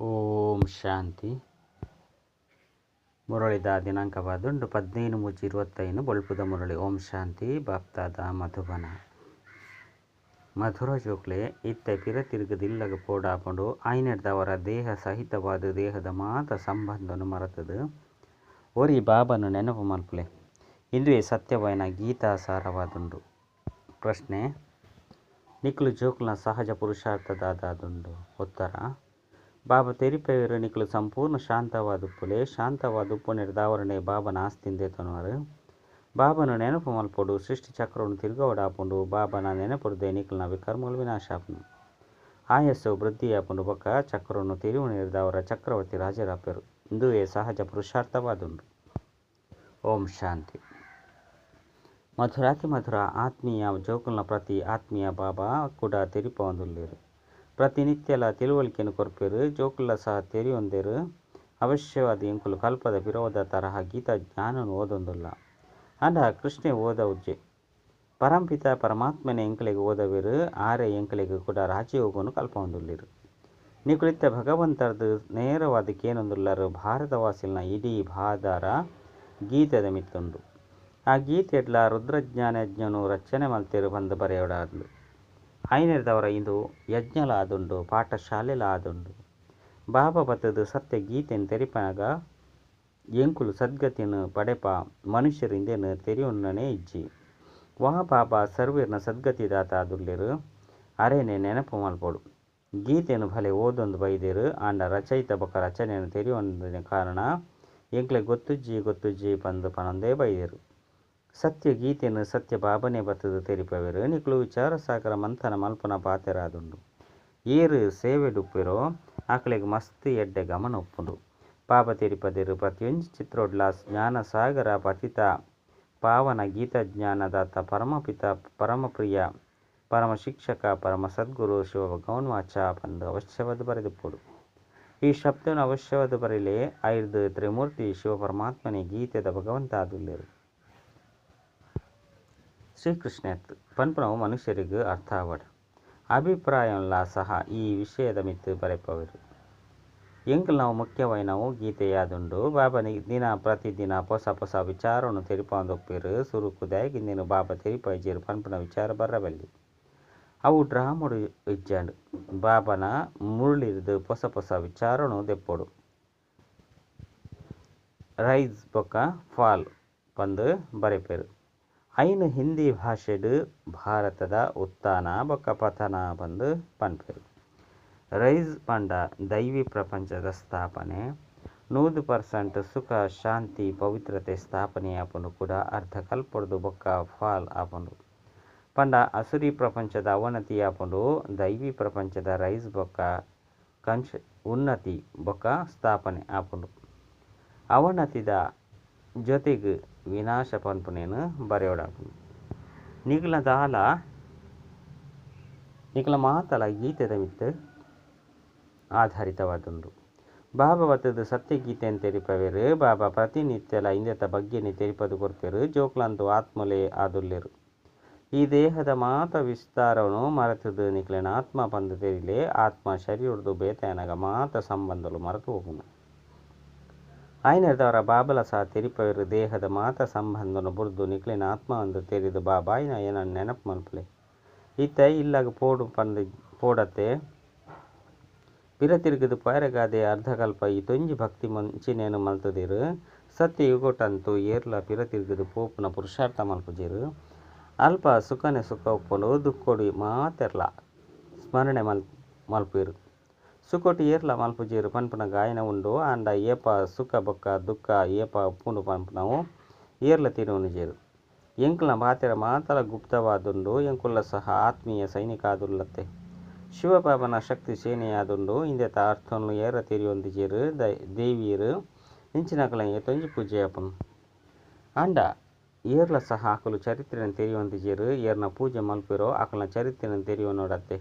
ಓಂ ಶಾಂತಿ. ಮುರಳಿದ ದಿನಾಂಕವಾದುಂಡು ಪದ್ನೈದು ಮುಚ್ಚಿ ಇರುವತ್ತೈದು ಬೊಳ್ಪುದ ಮುರಳಿ. ಓಂ ಶಾಂತಿ, ಬಾಪ್ತಾದ, ಮಧುಬನ. ಮಧುರ ಜೋಕ್ಲೆ, ಇತ್ತ ಪಿರ ತಿರುಗದಿಲ್ಲಗ ಪೋಡಾಪಂಡು ಆಯ್ನೆಡ್ದವರ ದೇಹ ಸಹಿತವಾದ ದೇಹದ ಮಾತ ಸಂಬಂಧನು ಮರೆತದು. ಒರಿ ಬಾಬನು ನೆನಪು ಮಲ್ಪಲೆ. ಇಂದುವೆ ಸತ್ಯವಾಯಿನ ಗೀತಾಸಾರವಾದುಂಡು ಪ್ರಶ್ನೆ, ನಿಕ್ಲು ಜೋಕ್ಲ ಸಹಜ ಪುರುಷಾರ್ಥದಾದುಂಡು ಉತ್ತರ. ಬಾಬಾ ತೆರಿಪೆಯರು ನಿಕ್ಲು ಸಂಪೂರ್ಣ ಶಾಂತವಾದುಪ್ಪುಲೆ ಶಾಂತವಾದುಪ್ಪು ನಿರ್ಧಾವರಣೆ ಬಾಬನ ಆಸ್ತಿಂದೆ ತನವರು ಬಾಬನು ನೆನಪು ಮಲ್ಪೊಡು ಸೃಷ್ಟಿ ಚಕ್ರವನ್ನು ತಿರುಗವಡಾಪುಂಡು ಬಾಬನ ನೆನಪುಡ್ದೆ ನಿಕ್ಲನ ವಿಕರ್ಮಗಳು ವಿನಾಶ ಆಪುಂಡು ಆಯಸ್ಸು ವೃದ್ಧಿಯಾಪುಂಡು ಬೊಕ್ಕ ಚಕ್ರವನ್ನು ತಿರುವು ನಿರ್ದವರ ಚಕ್ರವರ್ತಿ ರಾಜರಾಪೆರು ಇಂದುವೇ ಸಹಜ ಪುರುಷಾರ್ಥವಾದುಂಡು ಓಂ ಶಾಂತಿ ಮಧುರಾತಿ ಮಧುರ ಆತ್ಮೀಯ ಜೋಕುಲ್ನ ಪ್ರತಿ ಆತ್ಮೀಯ ಬಾಬಾ ಕೂಡ ತೆರಿಪೊಂದುಲ್ಲೆರು ಪ್ರತಿನಿತ್ಯಲ ತಿಳುವಳಿಕೆಯನ್ನು ಕೊರ್ಪೆರು ಜೋಕುಲ್ಲ ಸಹ ತೆರಿಯೊಂದೆರು. ಅವಶ್ಯವಾದ ಎಂಕುಲು ಕಲ್ಪದ ವಿರೋಧ ತರಹ ಗೀತ ಜ್ಞಾನನು ಓದೊಂದುಲ್ಲ. ಅಂಡ ಕೃಷ್ಣೆ ಓದ ಉಜ್ಜೆ. ಪರಂಪಿತ ಪರಮಾತ್ಮನ ಎಂಕಲೆಗೆ ಓದವಿರು, ಆರೆ ಎಂಕಲೆಗೆ ಕೂಡ ರಾಜಯೋಗವನ್ನು ಹೊಂದಿರು ನಿಕುಳಿತ ಭಗವಂತರದು ನೇರವಾದ ಕೇನೊಂದುಲ್ಲರು ಭಾರತವಾಸಿಲ್ನ ಇಡೀ ಭಾದಾರ ಗೀತೆದ ಮಿತ್ತುಂಡು ಆ ಗೀತೆಡ್ಲ ರುದ್ರಜ್ಞಾನಜ್ಞನು ರಚನೆ ಮಲ್ತಿರು ಬಂದು ಬರೆಯೋಡಾದ್ಲು. ಐನೆರ್ದವರ ಇಂದು ಯಜ್ಞಲ ಆದುಂಡು ಪಾಠಶಾಲೆಲ ಆದುಂಡು ಬಾಬ ಬತ್ತದು ಸತ್ಯ ಗೀತೆನ್ ತೆರಿಪನಗ ಎಂಕುಲು ಸದ್ಗತಿಯನ್ನು ಪಡೆಪ ಮನುಷ್ಯರಿಂದೇನು ತೆರಿಯೊನ್ನನೆ ಇಜ್ಜಿ. ವಾ ಬಾಬಾ ಸರ್ವೇರ್ನ ಸದ್ಗತಿದಾತ ಆದುಲ್ಲೆರು, ಅರೇನೆ ನೆನಪು ಮಲ್ಪೊಡು. ಗೀತೆಯನ್ನು ಭಲೆ ಓದೊಂದು ಬೈದಿರು, ಆಂಡ ರಚಯಿತ ಬೊಕ ರಚನೆಯನ್ನು ತೆರೆಯೊಂದಿನ ಕಾರಣ, ಎಂಕ್ಲೆ ಗೊತ್ತುಜ್ಜಿ ಗೊತ್ತುಜ್ಜಿ ಬಂದು ಪನೊಂದೇ ಬೈದೆರು. ಸತ್ಯ ಗೀತೆಯನ್ನು ಸತ್ಯ ಬಾಬನೆ ಬತ್ತದು ತೆರಿಪವೆರು ನಿಕ್ಲು ವಿಚಾರ ಸಾಗರ ಮಂಥನ ಮಲ್ಪನ ಪಾತೆರಾದುಂಡು. ಏರು ಸೇವೆ ಡುಪ್ಪೆರೋ, ಆಕಳಿಗೆ ಮಸ್ತ್ ಎಡ್ಡೆ ಗಮನ ಉಪ್ಪುಂಡು ಪಾಪ ತೆರಿಪದಿರು ಪ್ರತಿಯೊಂದು ಚಿತ್ರೋಡ್ಲ ಜ್ಞಾನ ಸಾಗರ ಪತಿತ ಪಾವನ ಗೀತ ಜ್ಞಾನದಾತ ಪರಮಪಿತ ಪರಮಪ್ರಿಯ ಪರಮ ಶಿಕ್ಷಕ ಪರಮ ಸದ್ಗುರು ಶಿವ ಭಗವನ್ವಾಚ ಪಂದು ಅವಶ್ಯವಾದ ಬರೆದುಪ್ಪುಡು ಈ ಶಬ್ದನ ಅವಶ್ಯವಾದ ಬರಲೆ ಐದು ತ್ರಿಮೂರ್ತಿ ಶಿವ ಪರಮಾತ್ಮನೇ ಗೀತೆದ ಭಗವಂತ ಆದುಲ್ಲೆರು. ಪನ್ಪನವು ಮನುಷ್ಯರಿಗೂ ಅರ್ಥ ಆವಡ ಅಭಿಪ್ರಾಯಂಲ ಸಹ ಈ ವಿಷಯದ ಮಿತ್ತು ಬರೆಪವರು. ಎಂಕಲ್ ನಾವು ಮುಖ್ಯವಾಯಿನವು ಗೀತೆಯಾದುಂಡು ಬಾಬನಿ ದಿನ ಪ್ರತಿದಿನ ಹೊಸ ಹೊಸ ವಿಚಾರವನ್ನು ತೆರಿಪಂದೊಪ್ಪಿರು ಸುರುಕುದಾಗಿ ನೀನು ಬಾಬಾ ತೆರಿಪೈಜೇರು ಪನ್ಪನ ವಿಚಾರ ಬರಬಲ್ಲಿ ಅವು ಡ್ರಾಮುಡು ಇಜ್ಜಾಂಡು. ಬಾಬನ ಮುರುಳಿರ್ದು ಹೊಸ ಹೊಸ ವಿಚಾರನು ದೆಪ್ಪೊಡು. ರೈಸ್ ಬೊಕ್ಕ ಫಾಲ್ ಬಂದು ಬರೆಪೆರು. ಐನು ಹಿಂದಿ ಭಾಷೆಡು ಭಾರತದ ಉತ್ಥಾನ ಬೊಕ್ಕ ಪತನ ಬಂದು ಪನ್ಪೆರ್. ರೈಸ್ ಪಂಡ ದೈವಿ ಪ್ರಪಂಚದ ಸ್ಥಾಪನೆ ನೂರು ಪರ್ಸೆಂಟ್ ಸುಖ, ಶಾಂತಿ, ಪವಿತ್ರತೆ ಸ್ಥಾಪನೆ ಆಪುಂಡು ಕೂಡ ಅರ್ಧ ಕಲ್ಪೊಡ್ದು ಬೊಕ್ಕ ಫಾಲ್ ಆಪುಂಡು. ಪಂಡ ಅಸುರಿ ಪ್ರಪಂಚದ ಅವನತಿ ಆಪುಂಡು, ದೈವಿ ಪ್ರಪಂಚದ ರೈಸ್ ಬೊಕ್ಕ ಕಂಚ್ ಉನ್ನತಿ ಬೊಕ್ಕ ಸ್ಥಾಪನೆ ಆಪುಂಡು. ಅವನತಿದ ಜೊತೆಗೆ ವಿನಾಶ ಪನ್ಪುನೇನು ಬರೆಯೋಡಾಪುಂಡು ನಿಗ್ಲ ದಾಲ ನಿಗ್ಲ ಮಾತಲ ಗೀತೆದ ಮಿತ್ತು ಆಧಾರಿತವಾದುಂಡು ಬಾಬಾ ಬತ್ತದು ಸತ್ಯಗೀತೆಯನ್ನು ತೆರಿಪವೆರು ಬಾಬಾ ಪ್ರತಿನಿತ್ಯಲ ಇಂದೆತ ಬಗ್ಗೆನೆ ತೆರಿಪದು ಕೊರ್ಪೆರು ಜೋಕ್ಲಂದು ಆತ್ಮಲೆ ಆದುಲ್ಲೆರು. ಈ ದೇಹದ ಮಾತ ವಿಸ್ತಾರವನ್ನು ಮರೆತದು ನಿಕ್ಲೆನ ಆತ್ಮ ಪಂದು ತೆರಿಲೆ ಆತ್ಮ ಶರೀರದು ಬೇತಯನಗ ಮಾತ ಸಂಬಂಧಲು ಮರೆತು ಹೋಗುನು ಆಯ್ನದವರ ಬಾಬಲ ಸಹ ತಿರಿಪವಿರು ದೇಹದ ಮಾತ ಸಂಬಂಧನು ಬುರ್ದು ನಿಕ್ಲಿನ ಆತ್ಮ ತೆರಿದು ಬಾ ಬಾಯಿನ ಏನ ನೆನಪು ಮಲ್ಪಲೆ. ಇತ್ತ ಇಲ್ಲಾಗ ಪೋಡು ಪಂದು ಪೋಡತೆ ಪಿರ ತಿರುಗದು ಪೈರಗಾದೆ ಅರ್ಧಕಲ್ಪ ಈ ತೊಂಜಿ ಭಕ್ತಿ ಮುಂಚಿನೇನು ಮಲ್ತದಿರು. ಸತ್ಯ ಯುಗೊಟಂತು ಏರ್ಲ ಪಿರ ತಿರುಗದು ಪೋಪುನ ಪುರುಷಾರ್ಥ ಮಲ್ಪುಜಿರು. ಅಲ್ಪ ಸುಖನೆ ಸುಖ ಉಪ್ಪುಂಡು ದುಕ್ಕೊಡಿ ಮಾತೆರ್ಲ. ಸ್ಮರಣೆ ಮಲ್ ಮಲ್ಪಿರು ಸುಕೋಟಿ ಏರ್ಲ ಮಲ್ಪುಜೀರು ಪನ್ಪುನ ಗಾಯನ ಉಂಡು. ಆಂಡ ಏಪ ಸುಖ ಬೊಕ್ಕ ದುಃಖ ಏಪ ಪೂಂಡು ಪನ್ಪುನವು ಏರ್ಲ ತಿರುವುನುಜೇರು ಎಂಕುಲ್ನ ಬಾತೆರ ಮಾತಲ ಗುಪ್ತವಾದುಂಡು ಎಂಕುಲ್ಲ ಸಹ ಆತ್ಮೀಯ ಸೈನಿಕ ಆದುಲ್ಲತ್ತೆ ಶಿವಪಾಪನ ಶಕ್ತಿ ಸೇನೆಯಾದುಂಡು ಇಂದೆತ ಅರ್ಥವನ್ನು ಏರ ತಿರಿಯೊಂದಿಜೇರು ದೈ ದೇವಿಯರು ತೊಂಜಿ ಪೂಜೆ ಆಪುನು ಆಂಡ ಏರ್ಲ ಸಹ ಆಕಲು ಚರಿತ್ರೆಯನ್ನು ತೆರೆಯುವಂತಿಜೇರು ಏರ್ನ ಪೂಜೆ ಮಲ್ಪಿರೋ ಆಕಲ್ನ ಚರಿತ್ರೆಯನ್ನು ತೆರೆಯುವ ನೋಡತ್ತೆ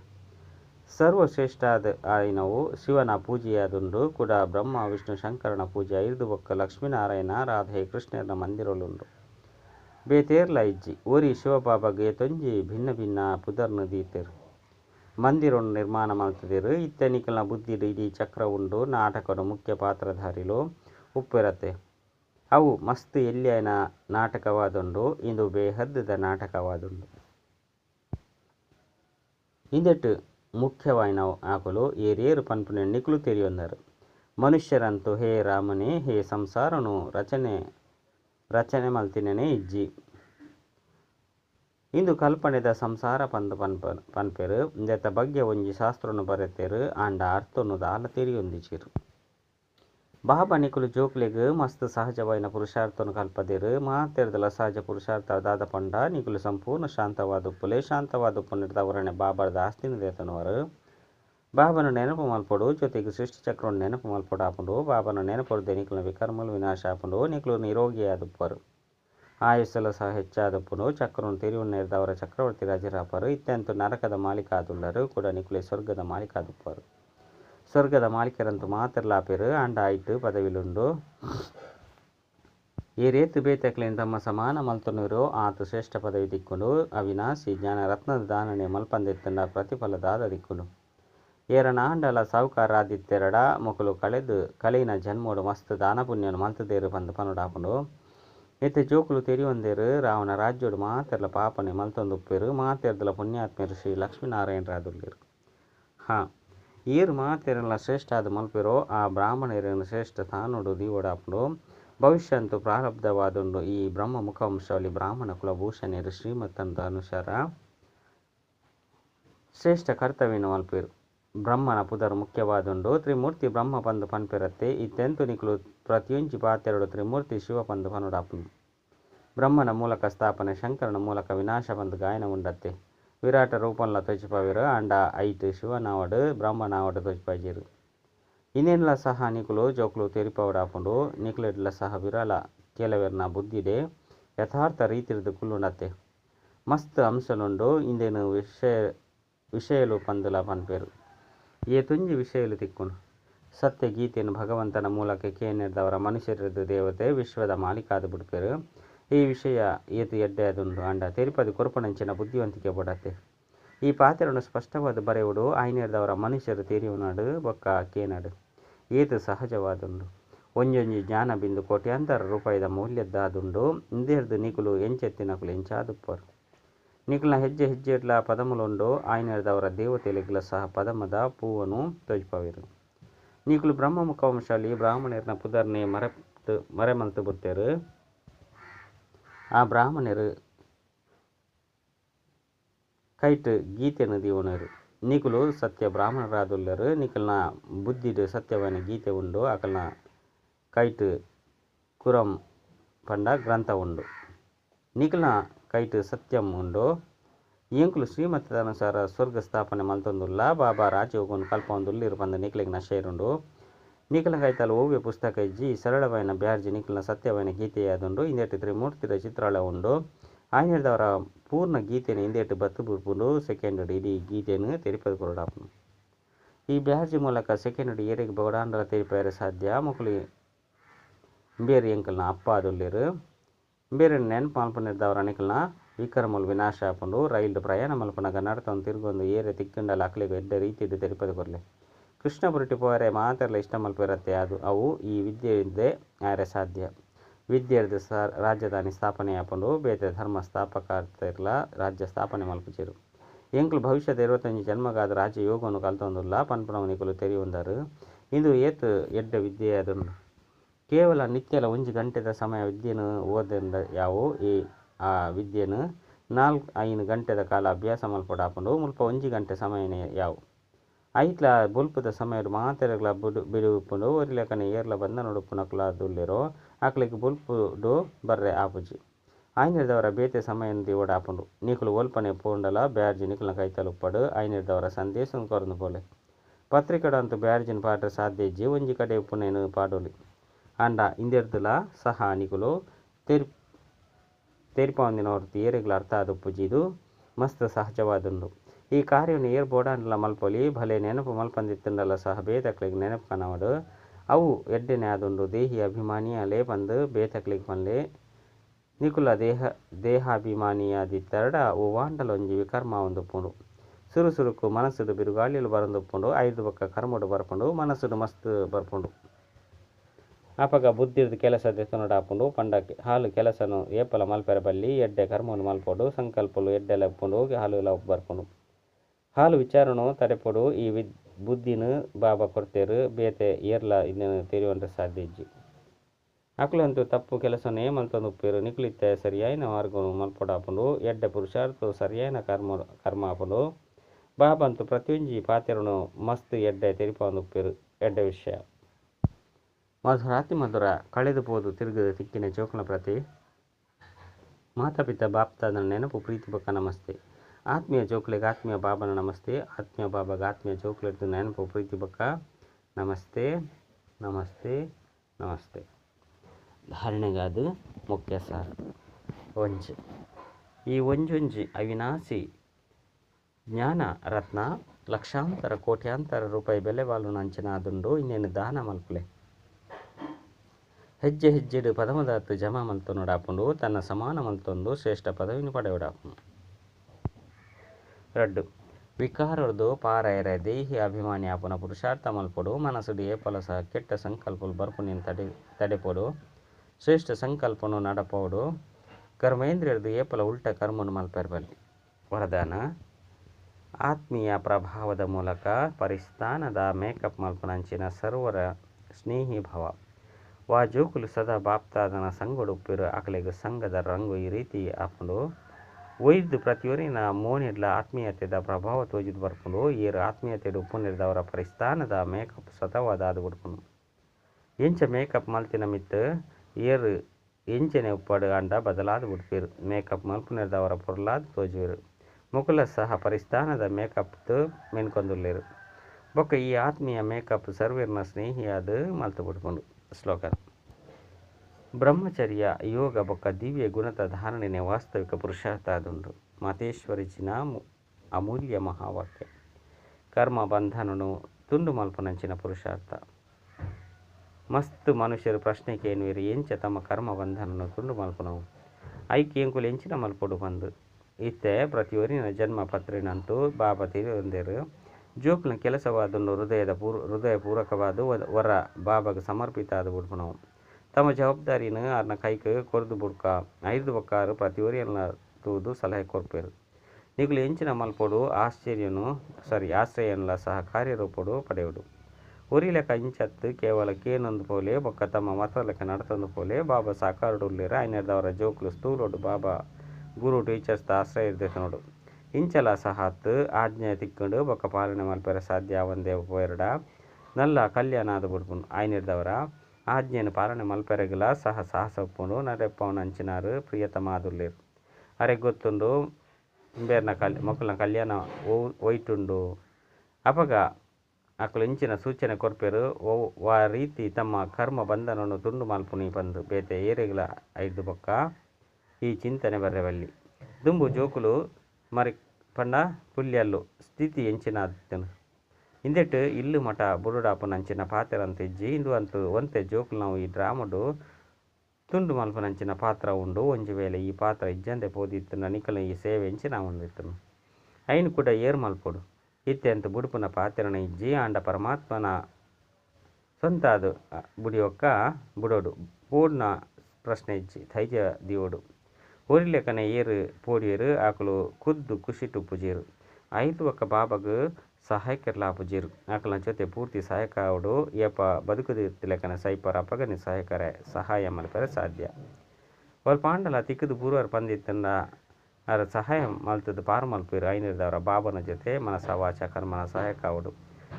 ಸರ್ವಶ್ರೇಷ್ಠಾದ ಆಯ್ನವು ಶಿವನ ಪೂಜೆಯಾದುಂಡು ಕೂಡ ಬ್ರಹ್ಮ, ವಿಷ್ಣು, ಶಂಕರನ ಪೂಜೆ, ಐದು ಬೊಕ್ಕ ಲಕ್ಷ್ಮೀನಾರಾಯಣ, ರಾಧೆ ಕೃಷ್ಣನ ಮಂದಿರಲುಂಡು. ಬೇತೇರ್ಲ ಇಜ್ಜಿ ಓರಿ ಶಿವಬಾಬಾಗೆ ತೊಂಜಿ ಭಿನ್ನ ಭಿನ್ನ ಪುದರ್ನು ದೀತೆರು. ಮಂದಿರವನ್ನು ನಿರ್ಮಾಣ ಮಾಡ್ತಿದ್ದೀರು ಇತ್ತನಿಕಲ್ನ ಬುದ್ಧಿ ಇಡೀ ಚಕ್ರ ಉಂಡು ನಾಟಕನು ಮುಖ್ಯ ಪಾತ್ರಧಾರಿಲು ಉಪ್ಪಿರತ್ತೆ. ಅವು ಮಸ್ತ್ ಎಲ್ಲಿಯನ ನಾಟಕವಾದುಂಡು, ಇಂದು ಬೇಹದ್ದದ ನಾಟಕವಾದುಂಡು. ಇಂದೆಟ್ ಮುಖ್ಯವಾಯಿನ ಆಕುಲು ಏರಿಯರು ಪನ್ಪುನ ನಿಕುಲು ತೆರಿಯೊಂದರು ಮನುಷ್ಯರಂತೂ ಹೇ ರಾಮನೇ, ಹೇ ಸಂಸಾರನು, ರಚನೆ ರಚನೆ ಮಲ್ತಿನೇ ಇಜ್ಜಿ. ಇಂದು ಕಲ್ಪನೆದ ಸಂಸಾರ ಪಂದ್ ಪನ್ಪ, ಪನ್ಪೆರು ಇಂದೆತ ಬಗ್ಗೆ ಒಂಜಿ ಶಾಸ್ತ್ರನು ಬರೆತೆರು, ಆಂಡ ಅರ್ಥನು ದಾಲ ತೆರಿಯೊಂದಿಚಿರು ಬಾಬಾ ನಿಕುಲು ಜೋಕ್ಲೆಗ್ ಮಸ್ತ್ ಸಹಜವಾಯಿನ ಪುರುಷಾರ್ಥನು ಕಲ್ಪದಿರು ಮಾತೆರ್ದಲ ಸಹಜ ಪುರುಷಾರ್ಥ ದಾದ ಪಂಡ ನಿಕುಲು ಸಂಪೂರ್ಣ ಶಾಂತವಾದುಪ್ಪುಲೆ ಶಾಂತವಾದುಪ್ಪು ಅವರನೆ ಬಾಬಾರದ ಆಸ್ತಿನ ದೇತನವರು ಬಾಬನ ನೆನಪು ಮಲ್ಪಡು ಜೊತೆಗೆ ಸೃಷ್ಟಿ ಚಕ್ರವನ್ನು ನೆನಪು ಮಲ್ಪಡು ಆಪುಂಡು ಬಾಬನ ನೆನಪೊಡ್ದೆ ನಿಕುಲು ವಿಕರ್ಮಲು ವಿನಾಶ ಆಪುಂಡು ನಿಕುಲು ನಿರೋಗಿಯಾದುಪ್ಪರು ಆಯುಸ್ಸಲ ಸಹ ಹೆಚ್ಚಾದಪ್ಪುನು ಚಕ್ರವನ್ನು ತಿರುವನ್ನೇರ್ದವರ ಚಕ್ರವರ್ತಿ ರಾಜರಾಪರು ಇತ್ತೆಂತು ನರಕದ ಮಾಲೀಕ ಆದುಳ್ಳರು ಕೂಡ ನಿಕುಲೆ ಸ್ವರ್ಗದ ಮಾಲೀಕ ಆದುಪ್ಪರು ಸ್ವರ್ಗದ ಮಾಲೀಕರಂತೂ ಮಾತಿರ್ಲಾಪೆರು ಆಂಡ ಆಯ್ತು ಪದವಿಲುಂಡು. ಈ ರೇತು ಬೇತಕ್ಲೆನ್ ತಮ್ಮ ಸಮಾನ ಮಲ್ತನೂರು, ಆತ ಶ್ರೇಷ್ಠ ಪದವಿ ದಿಕ್ಕುಂಡು ಅವಿನಾಶಿ ಜ್ಞಾನ ರತ್ನದ ದಾನನೆ ಮಲ್ಪಂದೆತ್ತಂಡ ಪ್ರತಿಫಲದಾದ ದಿಕ್ಕುಂಡು ಏರನ ಆಂಡಲ ಸಾವುಕಾರಾದಿತ್ತೆರಡ, ಮೊಕಲು ಕಳೆದು ಕಲೆಯಿನ ಜನ್ಮೋಡು ಮಸ್ತ್ ದಾನ ಪುಣ್ಯನು ಮಲ್ತದೇರು ಬಂದು ಪನುಡಾಪುಂಡು ಇತ್ತೆ ಜೋಕುಲು ತೆರಿಯೊಂದೇರು, ರಾವಣ ರಾಜ್ಯೋಡು ಮಾತೆರ್ಲ ಪಾಪನೆ ಮಲ್ತೊಂದುಪ್ಪೆರು, ಮಾತೆರ್ದಲ ಪುಣ್ಯಾತ್ಮರು ಶ್ರೀ ಲಕ್ಷ್ಮೀನಾರಾಯಣರಾದುಲ್ಲೆರು. ಹಾಂ ಈರು ಮಾತೆರಲ್ಲ ಶ್ರೇಷ್ಠ ಅದು ಮಲ್ಪಿರೋ, ಆ ಬ್ರಾಹ್ಮಣರಿನ ಶ್ರೇಷ್ಠ ತಾನುಡು ದೀವಡಾಪುಂಡು. ಭವಿಷ್ಯಂತು ಪ್ರಾರಬ್ಧವಾದುಂಡು ಈ ಬ್ರಹ್ಮ ಮುಖವಂಶವಲ್ಲಿ ಬ್ರಾಹ್ಮಣ ಕುಲಭೂಷಣರು ಶ್ರೀಮತ್ತಂತ ಅನುಸಾರ ಶ್ರೇಷ್ಠ ಕರ್ತವ್ಯನ ಮಲ್ಪಿರು. ಬ್ರಹ್ಮನ ಪುದರ್ ಮುಖ್ಯವಾದುಂಡು. ತ್ರಿಮೂರ್ತಿ ಬ್ರಹ್ಮ ಪಂದು ಪನ್ಪೆರತ್ತೆ. ಇತ್ತೆಂತು ನಿಕುಲು ಪ್ರತಿಯೊಂಜಿ ಪಾತೆರಡು ತ್ರಿಮೂರ್ತಿ ಶಿವ ಪಂದು ಪನುಡಾಪುಂಡು ಬ್ರಹ್ಮನ ಮೂಲಕ ಸ್ಥಾಪನೆ, ಶಂಕರನ ಮೂಲಕ ವಿನಾಶ ಪಂದು ಗಾಯನ ಉಂಡತ್ತೆ ವಿರಾಟ ರೂಪನ್ಲ ತೊಚಿಪವಿರು ಅಂಡ ಐಟ್ ಶಿವನಾವಡ್, ಬ್ರಹ್ಮನಾವಡು ತೊಚಿಪಜಿರು ಇನ್ನೇನ್ಲ ಸಹ ನಿಕುಲು ಜೋಕುಲು ಹಾಕೊಂಡು ನಿಕುಲೆಡ್ಲ ಸಹ ವಿರಳ ಕೆಲವೆರ್ನ ಬುದ್ಧಿಡೆ ಯಥಾರ್ಥ ರೀತಿರ್ದು ಕುಲ್ಲುಂಡತ್ತೆ ಮಸ್ತ್ ಅಂಶಲುಂಡು ಇಂದೇನು ವಿಷಯ, ವಿಷಯಲು ಪಂದುಲ ಪನ್ಪೇರು. ಏ ತುಂಜಿ ವಿಷಯಲು ತಿಕ್ಕುನು. ಸತ್ಯ ಗೀತೆಯನ್ನು ಭಗವಂತನ ಮೂಲಕ ಕೇನೆಡ್ದವರ ಮನುಷ್ಯರದ್ದು ದೇವತೆ, ವಿಶ್ವದ ಮಾಲೀಕಾದ ಬಿಡ್ಪೆರು ಈ ವಿಷಯ ಏತು ಎಡ್ಡೆಯದೊಂದು ಅಂಡ ತೆರಿಪದು ಕೊರಪನಂಚಿನ ಬುದ್ಧಿವಂತಿಕೆ ಬಡತೆ. ಈ ಪಾತ್ರವನ್ನು ಸ್ಪಷ್ಟವಾದ ಬರೆಯುವುದು ಆಯ್ನೆರದವರ ಮನುಷ್ಯರು ನಡು ಬೊಕ್ಕ ಕೇನಡು. ಏತು ಸಹಜವಾದುಂಡು. ಒಂಜೊಂಜಿ ಜ್ಞಾನ ಬಿಂದು ಕೋಟ್ಯಾಂತರ ರೂಪಾಯಿದ ಮೌಲ್ಯದ್ದಾದುಂಡು. ಇಂದೆರ್ದು ನಿಕುಲು ಎಂಚೆತ್ತಿನಕುಲು ಎಂಚಾದುಪ್ಪರು. ನಿಕುಲ ಹೆಜ್ಜೆ ಹೆಜ್ಜೆಡ್ಲ ಪದಮುಲುಂಡು ಆಯ್ನೆರದವರ ದೇವತೆಲೆಗ್ಲ ಸಹ ಪದಮದ ಪೂವನು ತೋಜ್ಪವಿರು. ನಿಕುಲು ಬ್ರಹ್ಮ ಮುಖವಂಶಾಲಿ ಬ್ರಾಹ್ಮಣರ್ನ ಪುದರ್ನೆ ಮರೆತು ಮರೆಮಂತು ಬುತ್ತೆರು ಆ ಬ್ರಾಹ್ಮಣರು ಕೈಟ್ ಗೀತೆ ದೀವನರು ನಿಕುಲು ಸತ್ಯ ಬ್ರಾಹ್ಮಣರಾದುಲ್ಲರು, ನಿಖಲ್ನ ಬುದ್ಧಿಡು ಸತ್ಯವಾದ ಗೀತೆ ಉಂಡು ಅಕಲ್ನ ಕೈಟ್ ಕುರಂ ಪಂಡ ಗ್ರಂಥ ಉಂಡು. ನಿಖಲ್ನ ಕೈಟ್ ಸತ್ಯಂ ಉಂಡು. ಎಂಕುಲು ಶ್ರೀಮತದ ಅನುಸಾರ ಸ್ವರ್ಗ ಸ್ಥಾಪನೆ ಮಲ್ತೊಂದುಲ್ಲ ಬಾಬಾ ರಾಜಯೋಗವನ್ನು ಕಲ್ಪೊಂದುಲ್ಲಿರು ಪಂದ ನಿಕ್ಲೆಗ್ ನಶೇರುಂಡು ನಿಖಲ ಕೈತಲು ಓವ್ಯ ಪುಸ್ತಕ ಇಜ್ಜಿ. ಸರಳವಾಯಿನ ಬ್ಯಾರ್ಜಿ, ನಿಖಿಲ್ನ ಸತ್ಯವಾಯಿನ ಗೀತೆಯಾದುಂಡು ಇಂದೆಟ್ಟು ಮೂರ್ತಿದ ಚಿತ್ರಾಳ ಉಂಡು ಆಯ್ನೆಡ್ದವರ ಪೂರ್ಣ ಗೀತೆಯನ್ನು ಇಂದೆಟ್ಟು ಬತ್ತು ಬುರ್ಪುಂಡು ಸೆಕೆಂಡ್ ಇಡೀ ಗೀತೆಯನ್ನು ತೆರಿಪದ ಕೊರಡಾಪುನು ಈ ಬ್ಯಾರ್ಜಿ ಮೂಲಕ ಸೆಕೆಂಡ್ ಏರಿಗೆ ಬಗಡಾಂಡ್ರ ತೆರಿಪಾರೆ ಸಾಧ್ಯ. ಮಕ್ಕಳು ಬೇರೆ ಎಂಕಲ್ನ ಅಪ್ಪ ಅದುಲ್ಲೇರು. ಬೇರೆ ನೆನಪು ಮಲ್ಪನಿರ್ದವರ ಅನಿಕಲ್ನ ವಿಕ್ರಮಲ್ ವಿನಾಶ ಆಪುಂಡು. ರೈಲ್ ಪ್ರಯಾಣ ಮಲ್ಪನಾಗ ನಡತೊಂದು ತಿರುಗೊಂದು ಏರೆ ತಿಕ್ಕಂಡಲ ಅಕ್ಕಲಿಗೆ ಎಡ್ಡ ರೀತಿದ್ದು ತೆರಿಪದ ಕೊರ್ಲೆ. ಕೃಷ್ಣ ಮಾತೆರ್ಲ ಇಷ್ಟ ಮಲ್ಪಿರತ್ತೆ ಅದು ಅವು ಈ ವಿದ್ಯೆ ಇದ್ದೇ ಆರೆ ಸಾಧ್ಯ. ವಿದ್ಯೆರ್ದು ಸ ರಾಜಧಾನಿ ಸ್ಥಾಪನೆ ಆಪುಂಡು ಬೇತೆ ಧರ್ಮ ಸ್ಥಾಪಕರ್ತೆರ್ಲ ರಾಜ್ಯ ಸ್ಥಾಪನೆ ಮಲ್ಪಿಸಿದರು ಎಂಕ್ಲು ಭವಿಷ್ಯದ ಇರುವತ್ತಂಜಿ ಜನ್ಮಗಾದ ರಾಜ್ಯ ಯೋಗವನ್ನು ಕಲ್ತೊಂದುಲ್ಲ ಪನ್ಪುಣವನಿಕುಲು ತೆರೆಯುವಂದರು. ಇಂದು ಏತು ಎಡ್ಡ ವಿದ್ಯೆ ಅದನ್ನು ಕೇವಲ ನಿತ್ಯಲ ಒಂಜಿ ಗಂಟೆದ ಸಮಯ ವಿದ್ಯೆನು ಓದಿಂದ ಯಾವು ಈ ಆ ವಿದ್ಯೆನು? ನಾಲ್ಕು ಐದು ಗಂಟೆದ ಕಾಲ ಅಭ್ಯಾಸ ಮಲ್ಪಡಾಪಂಡು, ಮುಲ್ಪ ಒಂಜಿ ಗಂಟೆ ಸಮಯನೇ ಯಾವು? ಐತ್ಲ ಬುಲ್ಪದ ಸಮಯಡ್ ಮಾತೆರೆಗ್ಲ ಬಿಡು ಬಿಡುಪುಂಡು ಒರಿಲೆಕನೆ ಏರ್ಲ ಬಂದ ನೋಡುಪುನಕ್ಲ ದುಲ್ಲೆರೋ ಅಕ್ಲಿಗೆ ಬುಲ್ಪುಡು ಬರ್ರೆ ಆಪುಜಿ. ಆಯ್ನಿರ್ದವರ ಬೇತೆ ಸಮಯಂದಿ ಓಡಾಪುಂಡು. ನಿಕುಲು ಒಲ್ಪನೆ ಪೋಂಡಲ, ಬ್ಯಾರ್ಜಿ ನಿಕುಲ್ನ ಕೈತಲುಪ್ಪಡು ಸಂದೇಶ ಕೊರಂದು ಪೋಲೆ. ಅಂತೂ ಬ್ಯಾರ್ಜಿನ ಪಾಡ್ರೆ ಸಾಧ್ಯ ಇಜ್ಜಿ, ಒಂಜಿ ಕಡೆ ಉಪ್ಪುನೇನು ಪಾಡೋಲಿ. ಅಂಡ ಇಂದೆರ್ದುಲ ಸಹ ನಿಕುಲು ತೆರ್ ತೆರಿಪೊಂದಿನವ್ರದ್ದು ಏರೆಗ್ಲ ಅರ್ಥ ಆದುಪ್ಪುಜಿದು ಮಸ್ತ್ ಸಹಜವಾದುಂಡು. ಈ ಕಾರ್ಯವನ್ನು ಏರ್ ಬೋಡಾಂಡಲ ಮಲ್ಪೊಲಿ, ಭಲೆ ನೆನಪು ಮಲ್ಪಂದಿತ್ತಂಡಲ ಸಹ ಬೇತಕ್ಲಿಗೆ ನೆನಪು ಕನವಡು ಅವು ಎಡ್ಡೆನೆ ಆದುಂಡು ದೇಹಿ ಅಭಿಮಾನಿಯಲೇ ಬಂದು ಬೇತಕ್ಲಿಗೆ ಬಂದೆ ನಿಕುಲ ದೇಹ, ದೇಹಾಭಿಮಾನಿಯಾದಿತ್ತರಡ ಓ ವಾಂಡಲೊಂಜಿ ವಿಕರ್ಮ ಒಂದುಪ್ಪುಂಡು ಸುರು ಸುರುಕು ಮನಸ್ಸುಡು ಬಿರುಗಾಳಿಲು ಬರಂದುಪ್ಪುಂಡು ಐದು ಬೊಕ್ಕ ಕರ್ಮಡು ಬರ್ಪುಂಡು ಮನಸ್ಸುಡು ಮಸ್ತ್ ಬರ್ಪುಂಡು. ಅಪಗ ಬುದ್ಧಿರ್ದು ಕೆಲಸ ದೆತ್ತುನಡಾಪುಂಡು ಪಂಡ ಹಾಲು ಕೆಲಸನು ಏಪಲ ಮಲ್ಪೆರ ಬಲ್ಲಿ ಎಡ್ಡೆ ಕರ್ಮನು ಮಲ್ಪೊಡು, ಸಂಕಲ್ಪಲು ಎಡ್ಡೆಲ ಉಪ್ಪುಂಡು ಹಾಲು ಎಲ್ಲ ಬರ್ಪುಂಡು. ಹಾಲು ವಿಚಾರನು ತಡೆಪಡು ಈ ವಿದ್, ಬುದ್ಧಿನು ಬಾಬಾ ಕೊಡ್ತೇರು ಬೇತೆ ಏರ್ಲ ಇನ್ನೇನು ತೆರೆಯುವಂತ ಸಾಧ್ಯ ಇಜ್ಜಿ. ಅಕ್ಲಂತೂ ತಪ್ಪು ಕೆಲಸನೇ ಮಲ್ತೊಂದು ಉಪ್ಪೇರು ನಿಕ್ಲಿತ್ತೆ ಸರಿಯಾಯಿನ ಮಾರ್ಗವನ್ನು ಮಲ್ಪಡ ಹಾಕೊಂಡು ಎಡ್ಡೆ ಪುರುಷಾರ್ಥ ಸರಿಯಾಯಿನ ಕರ್ಮ ಕರ್ಮ ಆಪುಂಡು ಬಾಬಂತು ಪ್ರತಿಯೊಂಜಿ ಪಾತೆರನು ಮಸ್ತ್ ಎಡ್ಡೆ ತೆರಿಪಂದು ಉಪ್ಪೇರು ಎಡ್ಡೆ ವಿಷಯ. ಮಧುರಾತಿ ಮಧುರ, ಕಳೆದು ಪೋದು ತಿರುಗದ ತಿಕ್ಕಿನ ಚೋಕನ ಪ್ರತಿ. ಮಾತಾಪಿತ ಬಾಪ್ತಾದ ನೆನಪು ಪ್ರೀತಿ ಪಕ್ಕ ನಮಸ್ತೆ. ಆತ್ಮೀಯ ಜೋಕ್ಲೆಗೆ ಆತ್ಮೀಯ ಬಾಬನ ನಮಸ್ತೆ. ಆತ್ಮೀಯ ಬಾಬಾಗ ಆತ್ಮೀಯ ಜೋಕ್ಲೆಡ್ದು ನೆನಪು ಪ್ರೀತಿ ಬೊಕ್ಕ ನಮಸ್ತೆ ನಮಸ್ತೆ ನಮಸ್ತೆ. ಧಾರಣೆಗಾದು ಮುಖ್ಯ ಸಾರ, ಒಂಜು. ಈ ಒಂಜೊಂಜಿ ಅವಿನಾಸಿ ಜ್ಞಾನ, ರತ್ನ, ಲಕ್ಷಾಂತರ, ಕೋಟ್ಯಾಂತರ ರೂಪಾಯಿ ಬೆಲೆ ಬಾಳು ನಂಚಿನ ಅದುಂಡು ಇನ್ನೇನು ದಾನ ಮಲ್ಪಲೆ. ಹೆಜ್ಜೆ ಹೆಜ್ಜೆಡು ಪದಮದಾತು ಜಮ ಮಲ್ತು ನೋಡಾಪುಂಡು, ತನ್ನ ಸಮಾನ ಮಲ್ತೊಂದು ಶ್ರೇಷ್ಠ ಪದವಿನ ಪಡೆಯೋಡಾಪುಂಡು. ರಡ್ಡು ವಿಕಾರದ್ದು ಪಾರಾಯರ, ದೇಹಿ ಅಭಿಮಾನಿ ಆಪುನ ಪುರುಷಾರ್ಥ ಮಲ್ಪೊಡು ಮನಸ್ಸುಡು ಏಪಲಸ ಕೆಟ್ಟ ಸಂಕಲ್ಪಲು ಬರ್ಪುನಿನ ತಡೆ, ತಡೆಪೊಡು. ಶ್ರೇಷ್ಠ ಸಂಕಲ್ಪನು ನಡಪೋಡು. ಕರ್ಮೇಂದ್ರಿಯರ್ದು ಏಪಲ ಉಲ್ಟ ಕರ್ಮನು ಮಲ್ಪರ್ಬಲಿ ವರದಾನ, ಆತ್ಮೀಯ ಪ್ರಭಾವದ ಮೂಲಕ ಪರಿಸ್ಥಾನದ ಮೇಕಪ್ ಮಲ್ಪನಂಚಿನ ಸರ್ವರ ಸ್ನೇಹಿ ಭವ. ವಾ ಜೋಕುಲು ಸದಾ ಬಾಪ್ತಾದನ ಸಂಗೊಡು ಉಪ್ಪಿರು ಆಕಲಿಗೆ ಸಂಘದ ರಂಗು ಈ ರೀತಿ ಆಪುಂಡು ಒಯ್ದು ಪ್ರತಿಯೊರಿನ ಮೋನಿರ್ಲ ಆತ್ಮೀಯತೆದ ಪ್ರಭಾವ ತೋಜಿದ್ ಬರ್ಪುಂಡು, ಏರು ಆತ್ಮೀಯತೆಡು ಉಪ್ಪುನಿರ್ದವರ ಪರಿಸ್ಥಾನದ ಮೇಕಪ್ ಸತವಾದ ಅದು ಬಿಡ್ಪುಂಡು ಎಂಚ ಮೇಕಪ್ ಮಲ್ತಿನ ಮಿತ್ ಏರು ಎಂಚನೆ ಉಪ್ಪಡು ಅಂಡ ಬದಲಾದ ಬಿಡ್ಪೇರು ಮೇಕಪ್ ಮಲ್ಪುನಿರ್ದವರ ಪೊರ್ಲಾದ ತೋಜುವೆರು. ಮುಕುಲ ಸಹ ಪರಿಸ್ಥಾನದ ಮೇಕಪ್ ಮೆನ್ಕೊಂದುಲ್ಲೇರು. ಬೊಕ್ಕ ಈ ಆತ್ಮೀಯ ಮೇಕಪ್ ಸರ್ವೀರ್ನ ಸ್ನೇಹಿಯಾದ ಮಲ್ತು ಬಿಡ್ಕೊಂಡು ಶ್ಲೋಕ ಬ್ರಹ್ಮಚರ್ಯ ಯೋಗ ಬೊಕ್ಕ ದಿವ್ಯ ಗುಣದ ಧಾರಣೆನೆ ವಾಸ್ತವಿಕ ಪುರುಷಾರ್ಥ ಆದುಂಡು ಚಿನಾಮು ಅಮೂಲ್ಯ ಮಹಾವಾಕ್ಯ. ಕರ್ಮ ಬಂಧನನು ತುಂಡು ಮಲ್ಪನಂಚಿನ ಪುರುಷಾರ್ಥ. ಮಸ್ತ್ ಮನುಷ್ಯರು ಪ್ರಶ್ನೆ ಕೇನುವಿರು ಎಂಚ ತಮ್ಮ ಕರ್ಮ ಬಂಧನನು ತುಂಡು ಮಲ್ಪನವು. ಐಕ್ಯ ಎಂಕುಲು ಎಂಚಿನ ಮಲ್ಪಡು ಬಂದು. ಇತ್ತೆ ಪ್ರತಿಯೊರಿನ ಜನ್ಮ ಪತ್ರಿನಂತೂ ಬಾಬ ಜೋಕ್ನ ಕೆಲಸವಾದನ್ನು ಹೃದಯದ ಪೂರ್ ಹೃದಯ ಪೂರಕವಾದ ವರ- ಬಾಬಗೆ ಸಮರ್ಪಿತ ಆದ ಕೊರ್ದು ಬುಡ್ಕ. ಐದು ಬಕ್ಕಾರು ಪ್ರತಿಯೊರಿಯನ್ನ ತೂದು ಸಲಹೆ ಕೊರ್ಪೇರು. ನಿಗುಲು ಎಂಚಿನ ಮಲ್ಪೊಡು ಆಶ್ಚರ್ಯನು, ಸಾರಿ ಆಶ್ರಯನ್ಲ ಸಹ ಕಾರ್ಯರೂಪಡು ಪಡೆಯುಡು. ಉರಿ ಲೆಕ್ಕ ಇಂಚತ್ತು ಕೇವಲ ಕೇನೊಂದು ಪೋಲೆ, ಬೊಕ್ಕ ತಮ್ಮ ಮತ ಲೆಕ್ಕ ನಡತೊಂದು ಪೋಲೆ, ಬಾಬಾ ಸಾಕಾರಡುಲ್ಲೇರ ಐನರ್ದವರ ಜೋಕ್ಲು ಸ್ಥೂಲೋಡು ಬಾಬಾ, ಗುರು ಟೀಚರ್ಸ್ ಆಶ್ರಯ ಇರ್ದೈತೆ ನೋಡು ಇಂಚಲ ಸಹತ್, ಆಜ್ಞೆ ತಿಕ್ಕೊಂಡು, ಬೊಕ್ಕ ಪಾಲನೆ ಮಲ್ಪರ ಸಾಧ್ಯ ಒಂದೇ ಪೋಯರ್ಡ. ನಲ್ಲ ಕಲ್ಯಾಣ ಆದ ಬಿಡ್ಪುಂಡು ಐನಿರ್ದವರ ಆಜ್ಞೆಯನ್ನು ಪಾಲನೆ ಮಲ್ಪೆರಗಿಲ ಸಹ ಸಾಹಸ ಒಪ್ಪುಂಡು ನರೆಪ್ಪವನ ಅಂಚಿನಾರು ಪ್ರಿಯತಮ ಆದುಲ್ಲೇರು ಅರೆ ಗೊತ್ತುಂಡು ಬೇರ್ನ ಕಲ್ ಮಕ್ಕಳನ ಕಲ್ಯಾಣ ಒ- ಒಯ್ಟುಂಡು ಅಪಗ ಅಕ್ಕಲು ಇಂಚಿನ ಸೂಚನೆ ಕೊರ್ಪೆರು ಓ ವಾ ರೀತಿ ತಮ್ಮ ಕರ್ಮ ಬಂಧನವನ್ನು ತುಂಡು ಮಲ್ಪುನಿ ಬಂದು ಬೇತೆ ಏರೆಗಳ ಐದು ಬೊಕ್ಕ ಈ ಚಿಂತನೆ ಬರ್ರೆವಲ್ಲಿ ದುಂಬು ಜೋಕುಲು మరి ಪಂಡ ಪುಲ್ಯಲ್ಲು ಸ್ಥಿತಿ ಎಂಚಿನ ಆದಿತ್ತನು ಇಂದೆಟ್ ಇಲ್ಲು ಮಠ ಬುರುಡಾಪನಂಚಿನ ಪಾತೆರಂತಿಜ್ಜಿ ಇಂದು ಅಂತು ಒಂತೆ ನಾವು ಈ ಡ್ರಾಮಡು. ತುಂಡು ಮಲ್ಪನಂಚಿನ ಪಾತ್ರ ಉಂಡು. ಒಂಜಿ ವೇಳೆ ಈ ಪಾತ್ರ ಇಜ್ಜಂದೆ ಪೋದಿತ್ತು ನನಿಕಲ ಈ ಸೇವೆ ಎಂಚಿನ ಉಂದಿತ್ತನು ಐನು ಕೂಡ ಏರ್ ಮಲ್ಪೊಡು. ಇತ್ತೆ ಅಂತ ಬುಡುಪುನ ಪಾತ್ರನ ಇಜ್ಜಿ ಆಂಡ ಪರಮಾತ್ಮನ ಸ್ವಂತ ಅದು ಬುಡಿಯೊಕ್ಕ ಬುಡೋಡು. ಪೂರ್ಣ ಪ್ರಶ್ನೆ ಇಜ್ಜಿ, ಧೈರ್ಯ ದಿಯೋಡು. ಊರಿಲೆಕ್ಕನೆ ಏರು ಪೋಡಿಯರು, ಆಕಲು ಖುದ್ದು ಖುಷಿಟು ಪುಜೇರು. ಐದು ಒಕ್ಕ ಬಾಬಗ್ ಅಕಲ ಜೊತೆ ಪೂರ್ತಿ ಸಹಾಯಕ ಅವಡು ಏಪ ಬದುಕು ತಿಲಕನ ಸೈಪರ ಅಪಗನಿ ಸಹಾಯಕರ, ಸಹಾಯ ಮಲ್ಪರೆ ಸಾಧ್ಯ. ಅವ್ರ ಪಾಂಡಲ ತಿಕ್ಕದು ಬೂರುವರ್ ಪಂದಿತ್ತಂದ ಅರೆ ಸಹಾಯ ಮಲ್ತದ ಪಾರು ಮಲ್ಪಿರು ಐನೂರದವರ ಬಾಬನ ಜೊತೆ ಮನಸ ವಾಚ ಕರ್ಮನ ಸಹಾಯಕ ಅವಡು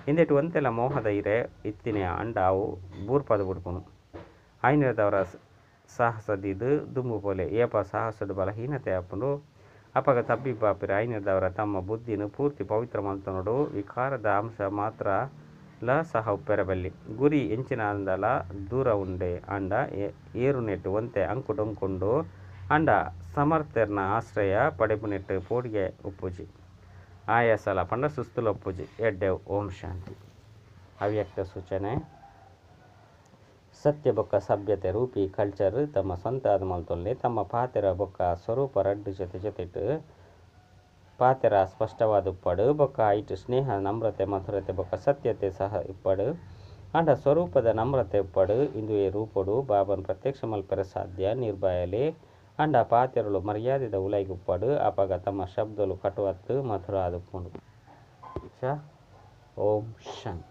ಹಿಂದೆಟ್ಟು ಒಂತೆಲ್ಲ ಮೋಹದ ಇರೆ ಇತ್ತಿನ ಅಂಡ ಅವು ಬೂರ್ಪದ ಬುಡ್ಪುನು. ಐನದವರ ಸಾಹಸದಿದ್ದು ದುಂಬು ಪೋಲೆ. ಏಪ ಸಾಹಸದ ಬಲಹೀನತೆ ಆಪುಂಡು. ಅಪಗ ತಬ್ಬಿಬ್ಬಾಪಿರ ಐನದವರ ತಮ್ಮ ಬುದ್ಧಿನು ಪೂರ್ತಿ ಪವಿತ್ರ ಮಂತನೋಡು ವಿಕಾರದ ಅಂಶ ಮಾತ್ರ ಲ ಸಹ ಉಪ್ಪೆರಬಲ್ಲಿ. ಗುರಿ ಎಂಚಿನ ಅಂದಲ ದೂರ ಉಂಡೆ, ಅಂಡ ಏರು ನೆಟ್ಟು ಒಂತೆ ಅಂಕು ಡೊಂಕೊಂಡು ಅಂಡ ಸಮರ್ಥರ್ನ ಆಶ್ರಯ ಪಡೆಪು ನೆಟ್ಟು ಪೋಡಿಗೆ ಉಪ್ಪುಜಿ ಆಯಾಸಲ ಪಂಡ ಸುಸ್ತುಲ ಉಪ್ಪುಜಿ ಎಡ್ಡೆ, ಓಂ ಶಾಂತಿ. ಅವ್ಯಕ್ತ ಸೂಚನೆ. ಸತ್ಯ ಬೊಕ್ಕ ಸಭ್ಯತೆ ರೂಪಿ ಕಲ್ಚರ್ ತಮ್ಮ ಸ್ವಂತ ಆದ ಮಲ್ತೊಲ್ಲೆ ತಮ್ಮ ಪಾತೆರ ಬೊಕ್ಕ ಸ್ವರೂಪ ರಡ್ಡು ಜೊತೆ ಜೊತೆಟ್ ಪಾತೆರ ಸ್ಪಷ್ಟವಾದ ಉಪ್ಪಡು, ಬೊಕ್ಕ ಐಟ್ ಸ್ನೇಹ, ನಮ್ರತೆ, ಮಧುರತೆ, ಬೊಕ್ಕ ಸತ್ಯತೆ ಸಹ ಇಪ್ಪಡು ಅಂಡ ಸ್ವರೂಪದ ನಮ್ರತೆ ಉಪ್ಪಡು, ಇಂದುವೆ ರೂಪಡು, ಬಾಬನ್ ಪ್ರತ್ಯಕ್ಷ ಮಲ್ಪರ ಸಾಧ್ಯ, ನಿರ್ಭಯಲೆ. ಅಂಡ ಪಾತೆರಳು ಮರ್ಯಾದೆದ ಉಲೈಗ್ ಉಪ್ಪಡು, ಅಪಗ ತಮ್ಮ ಶಬ್ದಲು ಕಟುವತ್ತು, ಮಧುರ ಆದುಪ್ಪುಂಡು ಓಂ ಶಾಂತಿ